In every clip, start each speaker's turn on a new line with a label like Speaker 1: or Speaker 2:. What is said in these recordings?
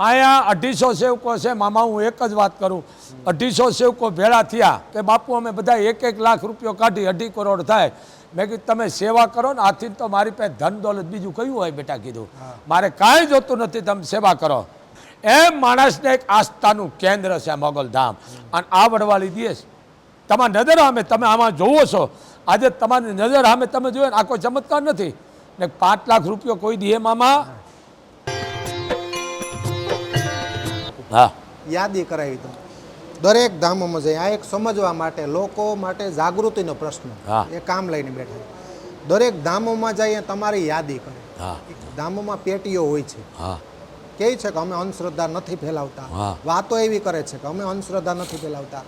Speaker 1: અહીંયા અઢીસો સેવકો છે મામા હું એક જ વાત કરું. અઢીસો સેવકો ભેળા થયા કે બાપુ અમે બધા એક એક લાખ રૂપિયો કાઢી અઢી કરોડ થાય. મેં કીધું તમે સેવા કરો ને આથી તો મારી પાસે ધન દોલત બીજું કયું હોય? બેટા કીધું. મારે કાંઈ જોતું નથી તમે સેવા કરો. એમ માણસને એક આસ્થાનું કેન્દ્ર છે આ મોગલધામ અને આ વડવાળી દેશ. તમારી નજર સામે તમે આમાં જોવો છો. આજે તમારી નજર સામે તમે જોયો ને આ કોઈ ચમત્કાર નથી. ને પાંચ લાખ રૂપિયો કોઈ દીએ મામા. હા.
Speaker 2: યાદી કરાવી દઉં. દરેક ધામોમાં જઈ આ એક સમજવા માટે લોકો માટે જાગૃતિનો પ્રશ્ન. એ કામ લઈને બેઠા દરેક ધામોમાં જઈએ તમારી યાદી કરે. ધામોમાં પેટીઓ હોય છે. કે છે કે અમે અંધશ્રદ્ધા નથી ફેલાવતા. વાતો એવી કરે છે કે અમે અંધશ્રદ્ધા નથી ફેલાવતા.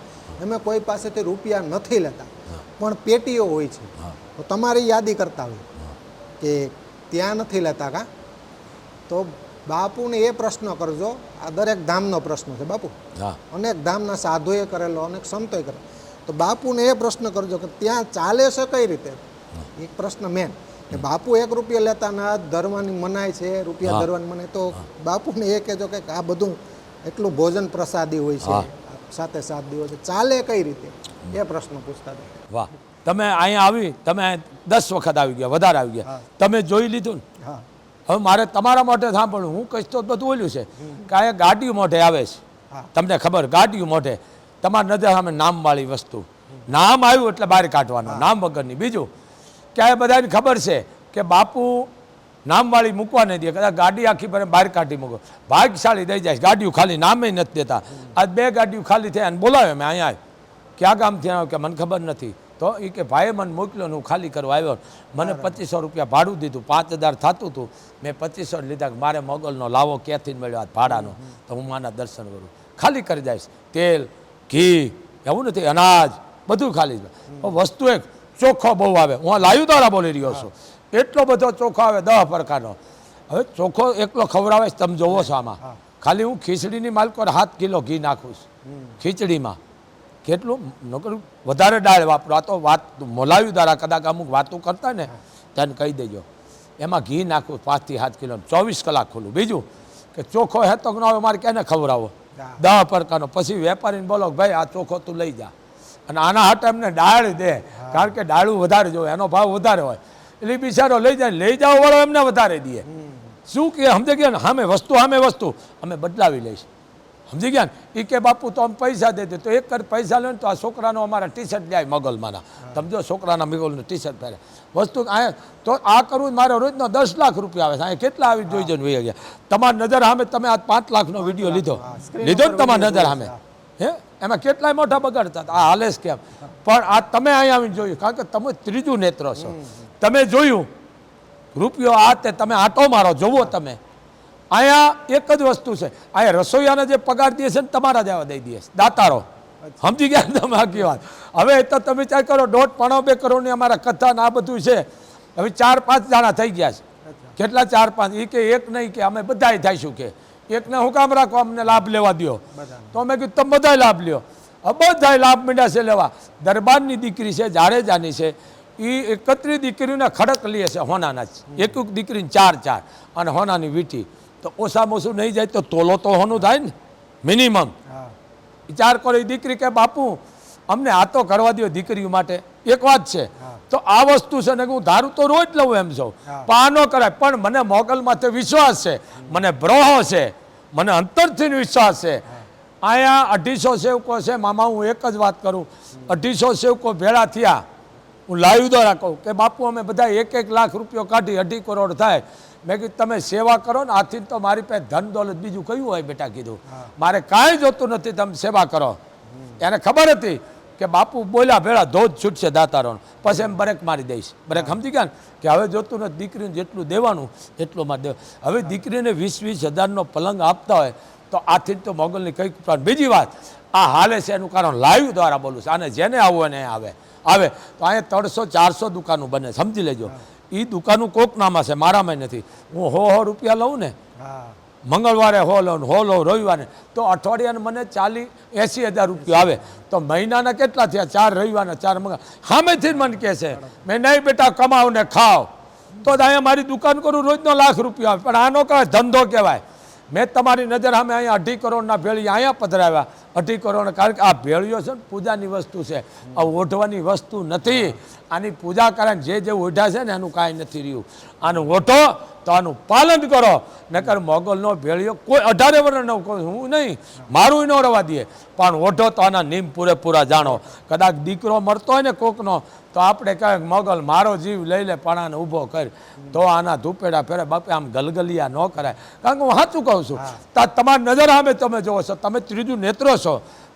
Speaker 2: અમે કોઈ પાસેથી રૂપિયા નથી લેતા. પણ પેટીઓ હોય છે. તો તમારી યાદી કરતા હોય કે ત્યાં નથી લેતા કા? તો બાપુને એ પ્રશ્ન કરજો આ દરેક ધામનો પ્રશ્ન છે બાપુ.
Speaker 1: હા.
Speaker 2: અનેક ધામના સાધુએ કરેલો અનેક સંતોએ કરેલો. તો બાપુને એ પ્રશ્ન કરજો કે ત્યાં ચાલે છે કઈ રીતે? એક પ્રશ્ન મેન. કે બાપુ એક રૂપિયા લેતા ના ધરવાની મનાય છે રૂપિયા ધરવાની મનાય. તો બાપુને એ કહેજો કે આ બધું એટલું ભોજન પ્રસાદી હોય છે. સાથે સાત દિવસ ચાલે કઈ રીતે? એ પ્રશ્ન પૂછતા હતા.
Speaker 1: વાહ. તમે અહીંયા આવી તમે દસ વખત આવી ગયા વધારે આવી ગયા. તમે જોઈ લીધું ને?
Speaker 2: હા.
Speaker 1: હવે મારે તમારા માટે સાંભળવું હું કહીશ તો બધું ઓલ્યું છે. કે આ ગાડીઓ મોઢે આવે છે. તમને ખબર ગાડિયું મોઢે તમારી નજર સામે નામવાળી વસ્તુ. નામ આવ્યું એટલે બહાર કાઢવાનું નામ વગરની. બીજું કે આ બધાને ખબર છે કે બાપુ નામવાળી મૂકવા નહીં દે કદાચ ગાડી આખી ભરે બહાર કાઢી મૂકો. ભાગશાળી દઈ જાય ગાડીઓ ખાલી નામે નથી દેતા. આજ બે ગાડીઓ ખાલી થયા અને બોલાવે મેં અહીંયા ક્યાં ગામથી આવ્યો કે મને ખબર નથી. તો એ કે ભાઈએ મને મોકલ્યો હું ખાલી કરવા આવ્યો મને પચીસો રૂપિયા ભાડું દીધું પાંચ હજાર થતું હતું મેં પચીસો લીધા કે મારે મોગલનો લાવો ક્યાંથી મળ્યો આ ભાડાનો? તો હું માના દર્શન કરું. ખાલી કરી જઈશ તેલ ઘી એવું નથી અનાજ બધું ખાલી વસ્તુ એક ચોખ્ખો બહુ આવે. હું આ લાયુ દ્વારા બોલી રહ્યો છું. એટલો બધો ચોખ્ખો આવે દહ પ્રકારનો. હવે ચોખ્ખો એકલો ખવડાવે તમે જોવો છો આમાં. ખાલી હું ખીચડીની માલકો હાથ કિલો ઘી નાખું છું. ખીચડીમાં. કેટલું? નકર વધારે દાળ વાપરો આ તો વાત મોલાવી દ્વારા કદાચ અમુક વાતો કરતા ને તેને કહી દેજો. એમાં ઘી નાખવું પાંચથી સાત કિલો ચોવીસ કલાક ખોલું બીજું કે ચોખ્ખો હે તો ન આવે મારે કેને ખવડાવો દહ પ્રકારનો પછી વેપારીને બોલો કે ભાઈ આ ચોખ્ખો તું લઈ જા. અને આના હાટે એમને ડાળ દે. કારણ કે ડાળું વધારે જોવે એનો ભાવ વધારે હોય. એટલે બિચારો લઈ જાય લઈ જાઓ વાળો એમને વધારે દે. શું કે સમજે ગયા ને સામે વસ્તુ સામે વસ્તુ. અમે બદલાવી લઈશ. સમજી ગયા ને? એ કે બાપુ તો આમ પૈસા દે દે. તો એક કર પૈસા લે તો આ છોકરાનો અમારા ટી શર્ટ લ્યાય મગલમાંના. તમે જો છોકરાના મગલનું ટી શર્ટ પહેરે. વસ્તુ અહીંયા તો આ કરવું મારે રોજનો દસ લાખ રૂપિયા આવે છે. અહીંયા કેટલા આવી જોઈ જઈને વહી ગયા. તમારી નજર સામે તમે આ પાંચ લાખનો વીડિયો લીધો. લીધો ને તમારી નજર સામે. હે? એમાં કેટલાય મોટા બગાડતા આ હાલે કેમ? પણ આ તમે અહીંયા આવીને જોયું. કારણ કે તમે ત્રીજું નેત્ર છો. તમે જોયું. રૂપિયો આ તે તમે આટો મારો. જોવો તમે. અહીંયા એક જ વસ્તુ છે. અહીંયા રસોઈયાને જે પગાર દે છે ને તમારા જેવા દઈ દે છે. દાતારો. સમજી ગયા તમે? આખી વાત. હવે તો તમે ચાર કરો દોઢ પણો બે કરોડની અમારા કથા ને આ બધું છે. હવે ચાર પાંચ જણા થઈ ગયા છે. કેટલા ચાર પાંચ? એ કે એક નહીં કે અમે બધાય થઈશું કે. એકને હું કામ રાખો અમને લાભ લેવા દ્યો. તો અમે કીધું તમે બધાય લાભ લ્યો. બધાય લાભ માંડ્યા છે લેવા. દરબારની દીકરી છે જાડેજાની છે. એ એકત્રી દીકરીને ખડક લે છે હોનાના જ. એક એક દીકરીને ચાર ચાર. અને હોનાની વીટી. તો ઓછામાં ઓછું નહીં જાય તો તોલો તો હોનું થાય ને મિનિમમ વિચાર કરો દીકરી કે બાપુ અમને આ તો કરવા દો દીકરીઓ માટે. એક વાત છે. તો આ વસ્તુ છે ને હું ધારું તો રોજ લઉં એમ છું. પાનો કરાય પણ મને મોગલમાં તે વિશ્વાસ છે. મને બ્રોહો છે. મને અંતરથી વિશ્વાસ છે. અહીંયા અઢીસો સેવકો છે. મામા હું એક જ વાત કરું. અઢીસો સેવકો ભેળા થયા. હું લાઈવ દ્વારા કહું કે બાપુ અમે બધા એક એક લાખ રૂપિયો કાઢી અઢી કરોડ થાય. મેં કીધું તમે સેવા કરો ને આથી તો મારી પાસે ધન દોલત બીજું કયું હોય? બેટા કીધું. મારે કાંઈ જોતું નથી તમે સેવા કરો. એને ખબર હતી કે બાપુ બોલ્યા ભેળા ધોધ છૂટશે દાતારોનો પછી એમ બ્રેક મારી દઈશ. બ્રેક સમજી ગયા ને? કે હવે જોતું નથી દીકરીને જેટલું દેવાનું એટલું મારે દેવા હવે દીકરીને વીસ વીસ હજારનો પલંગ આપતા હોય તો આથી તો મોગલની કંઈક પણ બીજી વાત આ હાલે છે એનું કારણ લાઈવ દ્વારા બોલું છું. આને જેને આવવું એને આવે. આવે. તો અહીંયા ત્રણસો ચારસો દુકાનો બને સમજી લેજો. એ દુકાનું કોક નામાં છે મારામાં નથી. હું હો હો રૂપિયા લઉં ને? મંગળવારે હો લઉં હો લઉં રવિવારે. તો અઠવાડિયાને મને ચાલી એંસી હજાર રૂપિયા આવે. તો મહિનાના કેટલા થયા? ચાર રવિવારના ચાર મંગળ. સામેથી મને કહે છે મેં નહીં બેટા કમાવ ને ખાવ. તો જ અહીંયા મારી દુકાન કરું રોજનો લાખ રૂપિયા આવે. પણ આનો કહે ધંધો કહેવાય. મેં તમારી નજર સામે અહીંયા અઢી કરોડના ભેળી અહીંયા પધરાવ્યા. અઢી કરોડ કારણ કે આ ભેળીઓ છે ને પૂજાની વસ્તુ છે. આ ઓઢવાની વસ્તુ નથી. આની પૂજા કરે જે જે ઓઢા છે ને એનું કાંઈ નથી રહ્યું. આનું ઓઢો તો આનું પાલન કરો. નકર મોગલનો ભેળીઓ કોઈ અઢારે વર્ણ હું નહીં. મારું ન રવા દઈએ પણ ઓઢો તો આના નિમ પૂરેપૂરા જાણો. કદાચ દીકરો મરતો હોય ને કોકનો તો આપણે કહેવાય મોગલ મારો જીવ લઈ લે પણ આને ઊભો કર. તો આના ધૂપેડા ફેરે બાપે આમ ગલગલિયા ન કરાય. કારણ કે હું સાચું કહું છું. તમારી નજર સામે તમે જોવો છો. તમે ત્રીજું નેત્રો છો.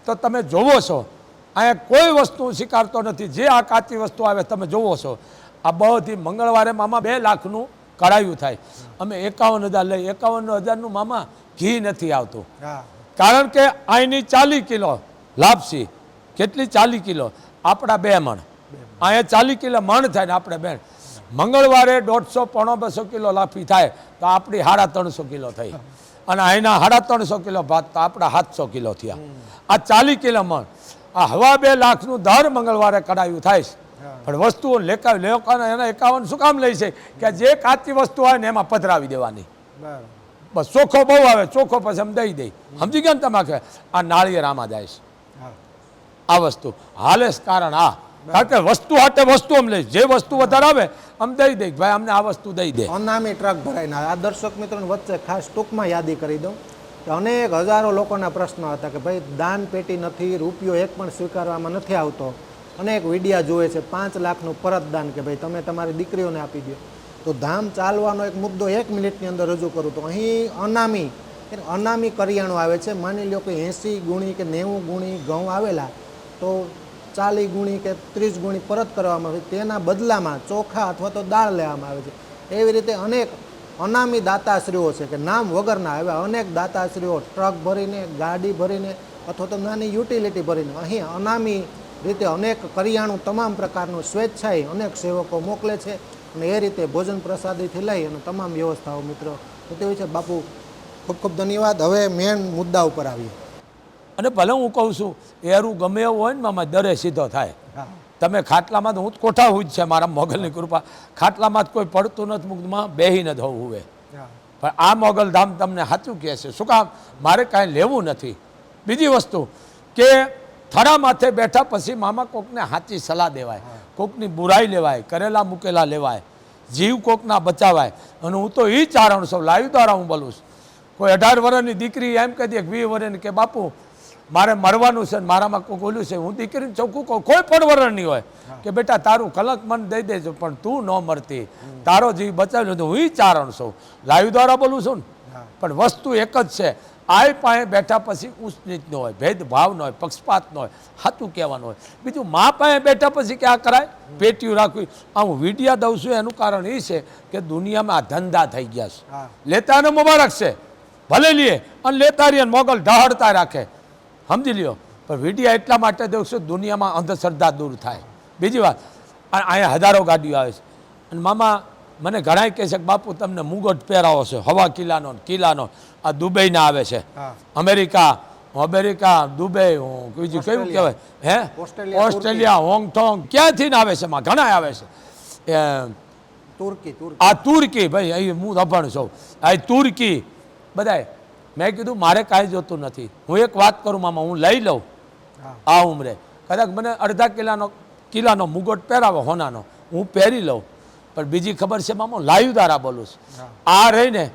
Speaker 1: તો તમે જોવો છો. અહીંયા કોઈ વસ્તુ સ્વીકારતો નથી. જે આ કાચી વસ્તુ આવે તમે જોવો છો. આ બધી મંગળવારે મામા બે લાખનું કઢાયું થાય. અમે એકાવન હજાર લઈ એકાવન હજારનું મામા ઘી નથી આવતું. કારણ કે અહીંની ચાલી કિલો લાપસી કેટલી ચાલીસ કિલો? આપણા બે મણ. અહીંયા ચાલીસ કિલો મણ થાય ને આપણે બે. મંગળવારે દોઢસો પોણો બસો કિલો લાપી થાય તો આપણી સાડા ત્રણસો કિલો થઈ. અને અહીંના સાડા ત્રણસો કિલો ભાત તો આપણા સાતસો કિલો થયા. આ ચાલી કિલો મણ. આ હવા બે લાખનું દર મંગળવારે કઢાયું થાય છે. પણ વસ્તુઓ લેકા લોકોને એના એકાવન શું કામ લે છે? કે જે કાચી વસ્તુ હોય ને એમાં પધરાવી દેવાની. બસ ચોખ્ખો બહુ આવે ચોખ્ખો પછી અમે દઈ દઈ સમજી ગયા ને તમે આ નાળિયેર આમાં જાય છે. આ વસ્તુ. હાલે કારણ આ. કે વસ્તુ હાટે વસ્તુ અમ લઈશ જે વસ્તુ વધારે આવે અમ દઈ દઈ ભાઈ અમને આ વસ્તુ દઈ દે.
Speaker 2: અનામી ટ્રક ભરાઈને. આ દર્શક મિત્રોને વચ્ચે ખાસ ટૂંકમાં યાદી કરી દઉં કે અનેક હજારો લોકોના પ્રશ્નો હતા કે ભાઈ, દાન પેટી નથી, રૂપિયો એક પણ સ્વીકારવામાં નથી આવતો. અનેક વિડિયા જોવે છે, પાંચ લાખનું પરત દાન કે ભાઈ, તમે તમારી દીકરીઓને આપી દો. તો ધામ ચાલવાનો એક મુદ્દો એક મિનિટની અંદર રજૂ કરું. તો અહીં અનામી અનામી કરિયાણું આવે છે. માની લો કે એંસી ગુણી કે નેવું ગુણી ઘઉં આવેલા, તો ચાલી ગુણી કે ત્રીસ ગુણી પરત કરવામાં આવે તેના બદલામાં ચોખા અથવા તો દાળ લેવામાં આવે છે. એવી રીતે અનેક અનામી દાતાશ્રીઓ છે કે નામ વગરના એવા અનેક દાતાશ્રીઓ ટ્રક ભરીને, ગાડી ભરીને અથવા તો નાની યુટિલિટી ભરીને અહીં અનામી રીતે અનેક કરિયાણું તમામ પ્રકારનું સ્વેચ્છાએ અનેક સેવકો મોકલે છે અને એ રીતે ભોજન પ્રસાદીથી લઈ અને તમામ વ્યવસ્થાઓ મિત્રો થતી હોય છે. બાપુ, ખૂબ ખૂબ ધન્યવાદ. હવે મેન મુદ્દા ઉપર આવીએ.
Speaker 1: અને ભલે હું કહું છું એરું ગમે એવું હોય ને મામા દરે સીધો થાય. તમે ખાટલામાં તો હું જ કોઠા હું જ છે મારા મોગલની કૃપા. ખાટલામાં જ કોઈ પડતું નથી મુક્તમાં બેહીને જ હોવું. હોય પણ આ મોગલ ધામ તમને સાચું કહે છે. શું કામ? મારે કાંઈ લેવું નથી. બીજી વસ્તુ કે થરા માથે બેઠા પછી મામા કોકને સાચી સલાહ દેવાય. કોકની બુરાઈ લેવાય કરેલા મૂકેલા લેવાય જીવ કોકના બચાવાય. અને હું તો એ ચારણ છું લાઈવ દ્વારા હું બોલું છું. કોઈ અઢાર વર્ષની દીકરી એમ કહી દે વીસ વર્ષની કે બાપુ મારે મરવાનું છે મારામાં કોઈ બોલ્યું છે. હું દીકરીને ચોખ્ખું કહું કોઈ પણ વરણની હોય કે બેટા તારું કલક મન દઈ દેજો પણ તું ન મરતી. તારો જીવ બચાવ્યો તો હું ચારણ છું. લાઈવ દ્વારા બોલું છું ને. પણ વસ્તુ એક જ છે. આય પાસે બેઠા પછી ઉચ્ચ નીચ ન હોય ભેદભાવ ન હોય પક્ષપાત ન હોય હાતું કહેવાનું હોય. બીજું મા પાસે બેઠા પછી કે આ કરાય? પેટીયું રાખવી. આ હું વિડિયા દઉં છું એનું કારણ એ છે કે દુનિયામાં આ ધંધા થઈ ગયા છે. લેતાને મુબારક છે. ભલે લીએ અને લેતા રહીએ મોગલ ઢહડતા રાખે. સમજી લ્યો. પણ વિડિયા એટલા માટે દઉં છું દુનિયામાં અંધશ્રદ્ધા દૂર થાય. બીજી વાત અહીંયા હજારો ગાડીઓ આવે છે. અને મામા મને ઘણાય કહે છે કે બાપુ તમને મુગટ પહેરાવો છે હવા કિલ્લાનો કિલ્લાનો. આ દુબઈના આવે છે. અમેરિકા અમેરિકા દુબઈ બીજું કેવું કહેવાય? હે?
Speaker 2: ઓસ્ટ્રેલિયા,
Speaker 1: હોંગકોંગ ક્યાંથી ને આવે છે એમાં? ઘણા આવે છે.
Speaker 2: તુર્કી
Speaker 1: આ તુર્કી ભાઈ અહીં હું રભણ છું. આ તુર્કી બધાય મેં કીધું મારે કાંઈ જોતું નથી. હું એક વાત કરું મામા હું લઈ લઉં. આ ઉંમરે. કદાચ મને અડધા કિલ્લાનો કિલ્લાનો મુગટ પહેરાવો હોનાનો. હું પહેરી લઉં. પણ બીજી ખબર છે મામા લાઈવ દારા બોલું છું. આ રહીને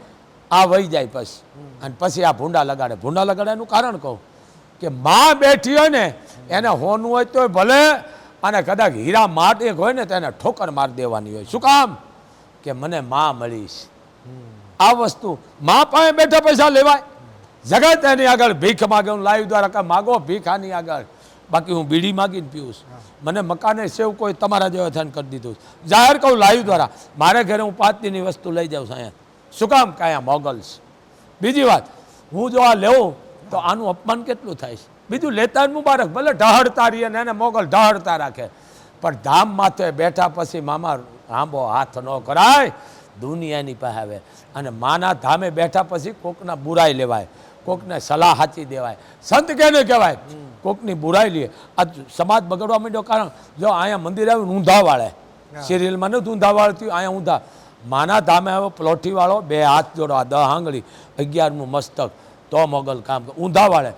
Speaker 1: આ વહી જાય પછી અને પછી આ ભૂંડા લગાડે. ભૂંડા લગાડે એનું કારણ કહું કે માં બેઠી હોય ને એને હોનું હોય તોય ભલે અને કદાચ હીરા માટ એક હોય ને તો એને ઠોકર માર દેવાની હોય. શું કામ? કે મને માં મળીશ. આ વસ્તુ મા પાસે બેઠા પૈસા લેવાય. જગત એની આગળ ભીખ માગે, હું લાઈવ દ્વારા માગો, ભીખ આની આગળ. બાકી હું બીડી માગીને પીઉશ મને મકાને સેવ કોઈ તમારા જેવા થઈને કરી દીધું જાહેર કહું લાઈવ દ્વારા મારે ઘરે હું પાંચની વસ્તુ લઈ જાઉં છું અહીંયા. શું કામ? કે અહીંયા મોગલ્સ બીજી વાત, હું જો આ લેવું તો આનું અપમાન કેટલું થાય છે? બીજું લેતા જ મુબારક, ભલે ઢહડતા રહીએ ને એને મોગલ ઢહડતા રાખે. પણ ધામ માથે બેઠા પછી મામા આંબો હાથ ન કરાય. દુનિયાની પાસે આવે. અને માના ધામે બેઠા પછી કોકના બુરાઈ લેવાય કોકને સલાહ હાચી દેવાય. સંત કેને કહેવાય? કોકની બુરાઈ લે. આ સમાજ બગડવા માંડ્યો કારણ જો અહીંયા મંદિર આવ્યું ઊંધા વાળે. સિરિયલમાં નથી ઊંધા વાળતી અહીંયા ઊંધા. માના ધામે આવ્યો પ્લોઠીવાળો બે હાથ જોડવા દહ આંગળી અગિયારનું મસ્તક તો મોગલ કામ. ઊંધા વાળે.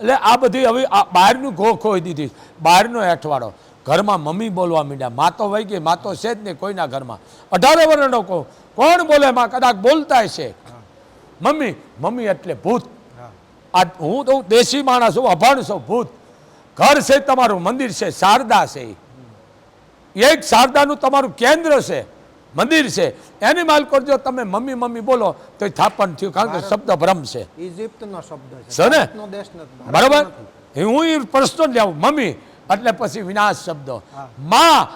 Speaker 1: એટલે આ બધી હવે આ બહારનું ઘો ખોઈ દીધી. બહારનો હેઠવાડો ઘરમાં મમ્મી બોલવા માંડ્યા મા તો વહી ગઈ મા તો છે જ નહીં કોઈના ઘરમાં. અઢારે કહું કોણ બોલે? માં કદાચ બોલતા છે. મમ્મી મમ્મી એટલે ભૂત. આ હું તો દેશી માણસ છું અભણ છું ભૂત. ઘર છે તમારું મંદિર છે શારદા છે. એક શારદાનું તમારું કેન્દ્ર છે મંદિર છે. એની માલ કરજો તમે મમ્મી મમ્મી બોલો તો થાપણ થયું કારણ કે શબ્દ ભ્રમ છે.
Speaker 2: ઇજિપ્તનો શબ્દ છે.
Speaker 1: ને? બરાબર? હું એ પ્રશ્ન જ લેવું મમ્મી એટલે પછી વિનાશ શબ્દો. માં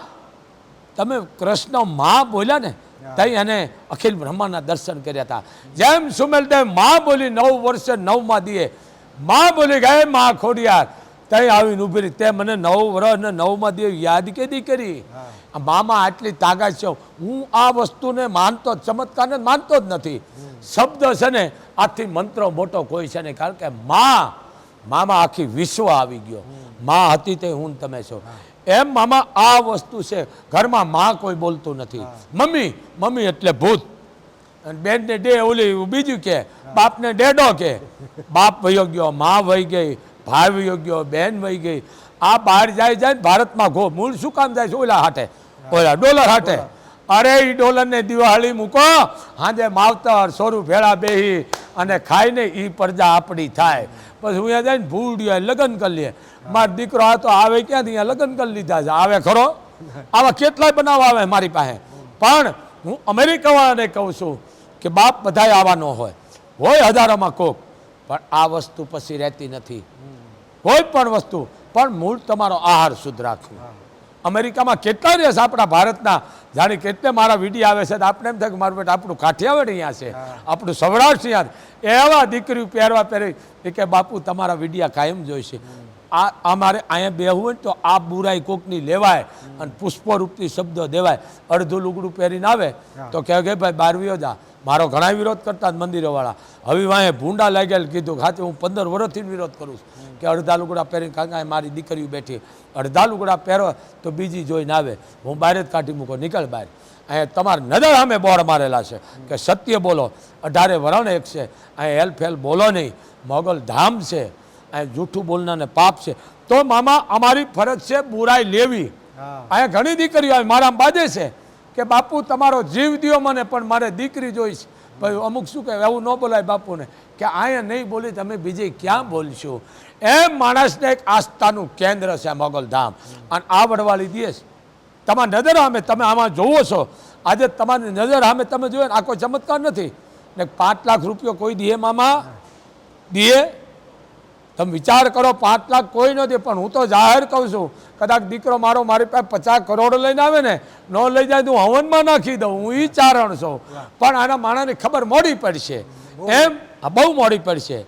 Speaker 1: તમે કૃષ્ણમાં બોલ્યા ને તઈ અને અખિલ બ્રહ્માના દર્શન કર્યા હતા. જેમ સુમેલદેવમાં બોલી નવ વર્ષે નવમાં દીએ. માં બોલી ગયા માં ખોડિયાર. તઈ આવીને ઊભી રહી. તે મને નવ વર્ષ ને નવમાં દીએ યાદ કેદી કરી? મામાં આટલી તાકાત છે. હું આ વસ્તુને માનતો ચમત્કારને માનતો જ નથી. શબ્દ છે ને આથી મંત્ર મોટો કોઈ છે ને કારણ કે માં મામા આખી વિશ્વ આવી ગયો. માં હતી તે હું તમે છો. એમ મામા આ વસ્તુ છે. ઘરમાં માં કોઈ બોલતું નથી. મમ્મી મમ્મી એટલે ભૂત. અને બેનને ડે ઓલી બીજું કે બાપને ડેડો કે. બાપ વયો ગયો માં વહી ગઈ ભાઈ વયો ગયો બેન વહી ગઈ. આ બહાર જાય જાય ને ભારતમાં ઘો મૂળ શું કામ જાય છે? ઓલા હાટે ઓલા ડોલર હાટે અરે એ ડોલરને દિવાળી મૂકો. હાજે માવતર સોરું ભેળા બેહી અને ખાઈને એ પ્રજા આપણી થાય. પછી હું જઈને ભૂડિયા લગ્ન કરી લઈએ મારો દીકરો આ તો આવે ક્યાંથી? અહીંયા લગ્ન કરી લીધા છે. આવે ખરો? આવા કેટલાય બનાવ આવે મારી પાસે. પણ હું અમેરિકાવાળાને કહું છું કે બાપ બધાય આવા ન હોય. હોય હજારોમાં કોક, પણ આ વસ્તુ પછી રહેતી નથી. કોઈ પણ વસ્તુ, પણ મૂળ તમારો આહાર શુદ્ધ રાખવો. અમેરિકામાં કેટલા રહેશે આપણા ભારતના, જાણે કેટલે મારા વીડિયો આવે છે આપણે એમ થાય કે મારું બેટા આપણું કાઠિયાવાડ અહીંયા છે, આપણું સૌરાષ્ટ્ર અહીંયા. એવા દીકરીઓ પહેરવા પહેરી કે બાપુ, તમારા વિડીયા કાયમ જોઈશે. આ અમારે અહીંયા બેહવું હોય ને તો આ બુરાઈ કોકની લેવાય અને પુષ્પરૂપથી શબ્દો દેવાય. અડધું લુગડું પહેરીને આવે તો કહે કે ભાઈ બારવીઓ જા. મારો ઘણા વિરોધ કરતા મંદિરોવાળા. હવે વાંહે ભૂંડા લાગેલ કીધું ખાતે હું પંદર વર્ષથી વિરોધ કરું છું. કે અડધા લુગડા પહેરીને કાંકા મારી દીકરીઓ બેઠી. અડધા લુગડા પહેરો તો બીજી જોઈને આવે. હું બહાર જ કાઢી મૂકો. નીકળ બહાર અહીંયા તમારા નજર સામે બોર્ડ મારેલા છે. કે સત્ય બોલો. અઢારે વરણ એક છે. અહીંયા હેલ્ફ ફેલ બોલો નહીં. મોગલ ધામ છે. અહીંયા જૂઠું બોલનારને પાપ છે. તો મામા અમારી ફરજ છે બુરાઈ લેવી. અહીંયા ઘણી દીકરીઓ આવે. મારા બાજે છે કે બાપુ તમારો જીવ દો મને પણ મારે દીકરી જોઈશ. ભાઈ અમુક શું કહે એવું ન બોલાય બાપુને કે અહીંયા નહીં બોલી તમે બીજે ક્યાં બોલશો? એમ માણસને એક આસ્થાનું કેન્દ્ર છે આ મોગલ અને આ વડવાળી દેશ તમારી નજર સામે તમે આમાં જોવો છો. આજે તમારી નજર સામે તમે જોયો ને આ કોઈ ચમત્કાર નથી. ને પાંચ લાખ રૂપિયો કોઈ દીએ મામા? દીએ તમે વિચાર કરો પાંચ લાખ કોઈ નથી પણ હું તો જાહેર કહું છું કદાચ દીકરો મારો મારી પાસે પચાસ કરોડ લઈને આવે ને ન લઈ જાય તો હું હવનમાં નાખી દઉં હું એ ચારણ છું. પણ આના માણસને ખબર મોડી પડશે. એમ? આ બહુ મોડી પડશે.